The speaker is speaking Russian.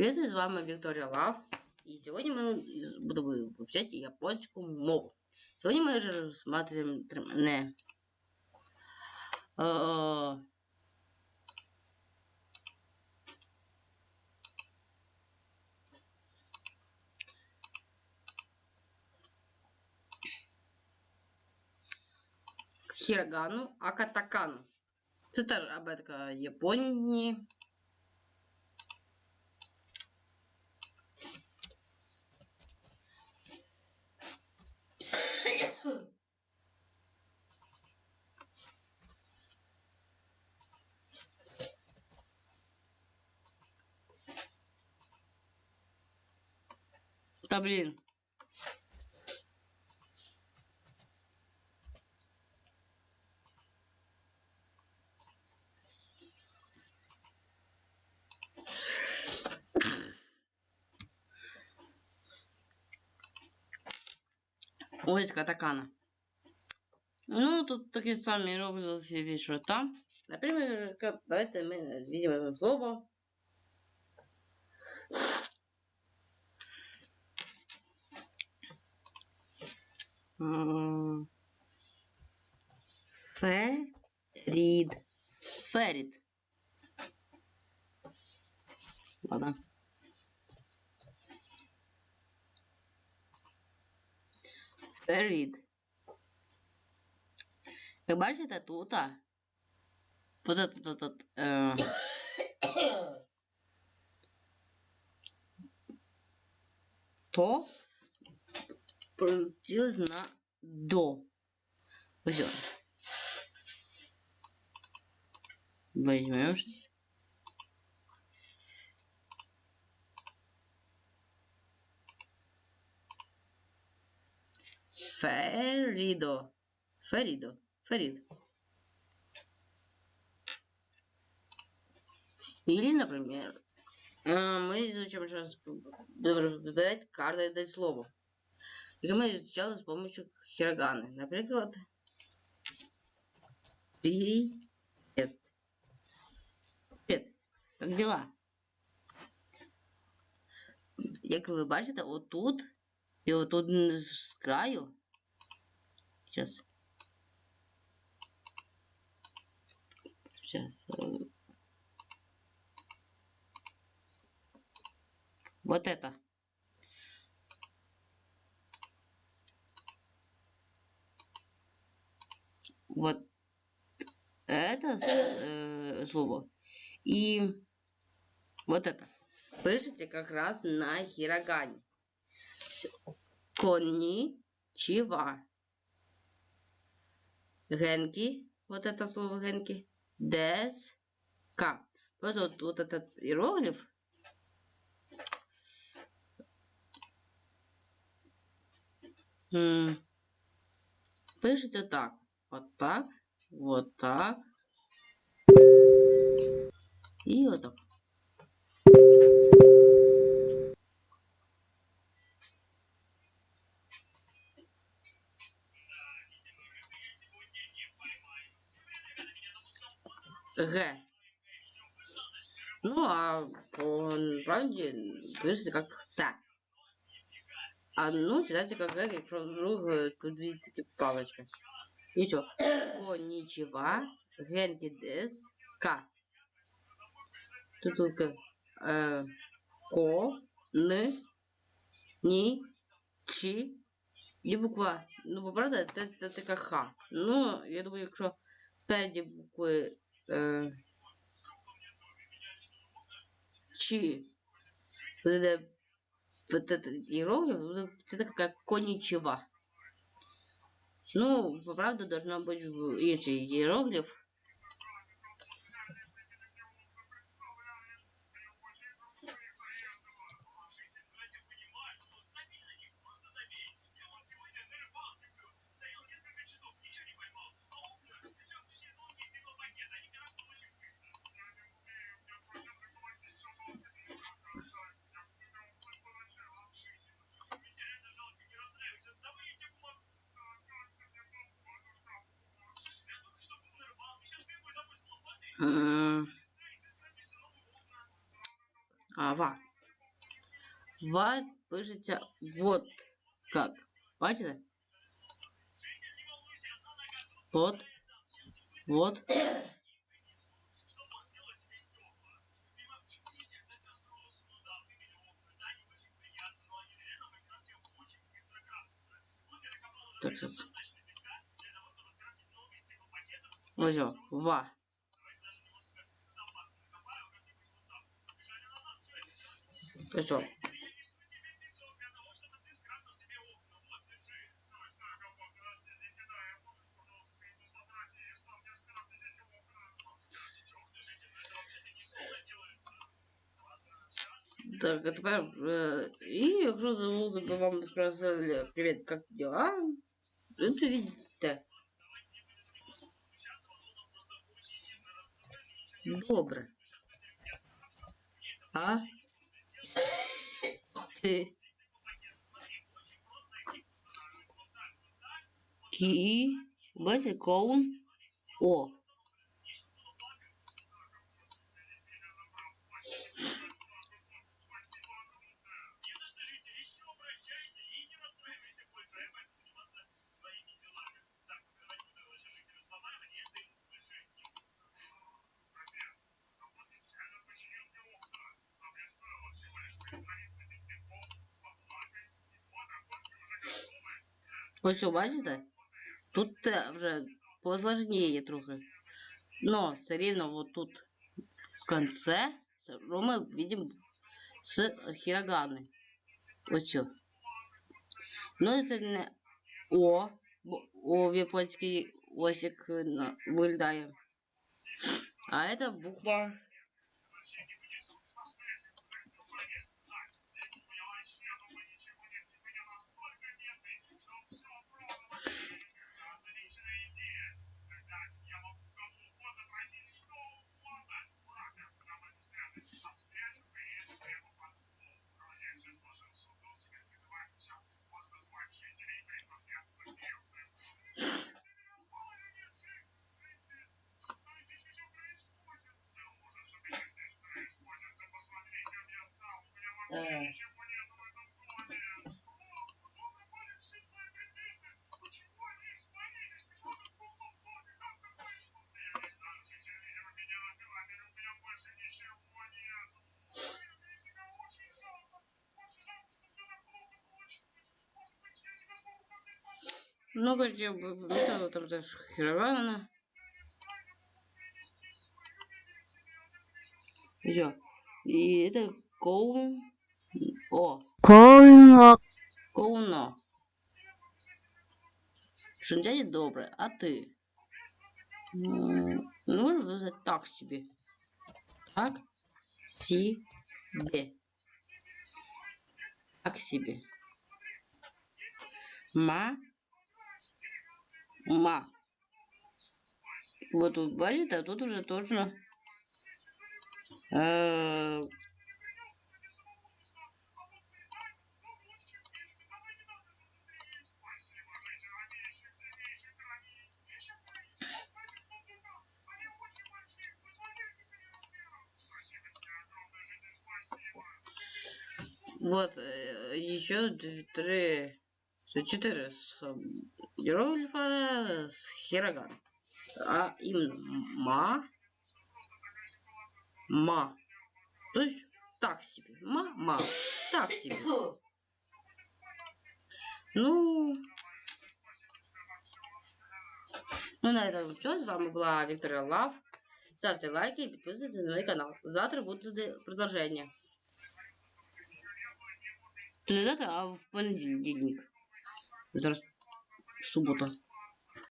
Приветствую, с вами Виктория Лав. И сегодня мы будем вивчати японську мову. Сегодня мы же рассматриваем трем- не, э, хірагану, а катакану. Це теж абетка Японії. Та блін. Ось катакана. Ну, тут такі самі іерогліфи, що там. Наприклад, ка- давайте ми візьмемо слово. Ферід. Ферід. Ладно. Ферід. Ви бачите тут? а? Вот этот, этот, э, то делать на до. Все. Возьмем сейчас. Феридо. Феридо. Ферид. Или, например, э, мы изучим сейчас, выбирать каждое дать слово. И мы изучали с помощью хироганы. Например, привет. Привет. Как дела? Як ви бачите, отут і отут з краю. Сейчас. Сейчас. Вот это. Вот это э, слово. И вот это. Пишите как раз на хирогане. Конни, чива. Генки. Вот это слово генки. Дес. К. Вот, вот, вот этот иероглиф. Пишите так. Вот так. Вот так. И вот так. Г. Ну, а по правде пишете как С. А ну, читайте как Г, якщо вдруг е, тут дві такі палочки. І що? Конічева, генки дес, К. Тут только е, ко, н, ні, чи, і буква. Ну, бо правда, це, це така Х. Ну, я думаю, якщо спереді букви е, чи буде вот этот иероглиф, будет это как коничева. Ну, правда, должно быть в- інший иероглиф. М, Ава. Ва пишеться вот как. Бачите? Вот. Вот. Так, сейчас. О, ва. О. Так, а тепер. Е, і якщо забули би вам сказали привіт, як дела? Ви то видите. Добре. А? Ти. Кі. Бачите, коун. О. Ось, о, бачите? Тут е, вже посложніє трохи. Но все рівно вот тут в конце мы видим с хироганы. Ось що. Ну, це не О, бо О в японській ось як на- виглядає. А это буква Е, Ну, короче, это там даже хирогана. Все. И это коун. О, Коуно. Коуно. Шиндяді добре, а ты? Ну, можна взяти так собі. Так себе. Так себе. Ма. Ма. Вот тут базит, а тут уже точно. -э Вот, э, еще три, т- четыре иероглифа с хироган. А именно ма, ма. То есть так себе. Ма, ма. Так себе. Ну, ну на этом все. С вами была Виктория Лав. Ставьте лайки и подписывайтесь на мой канал. Завтра будут продолжения. Не завтра, а в понедельник. Зараз суббота.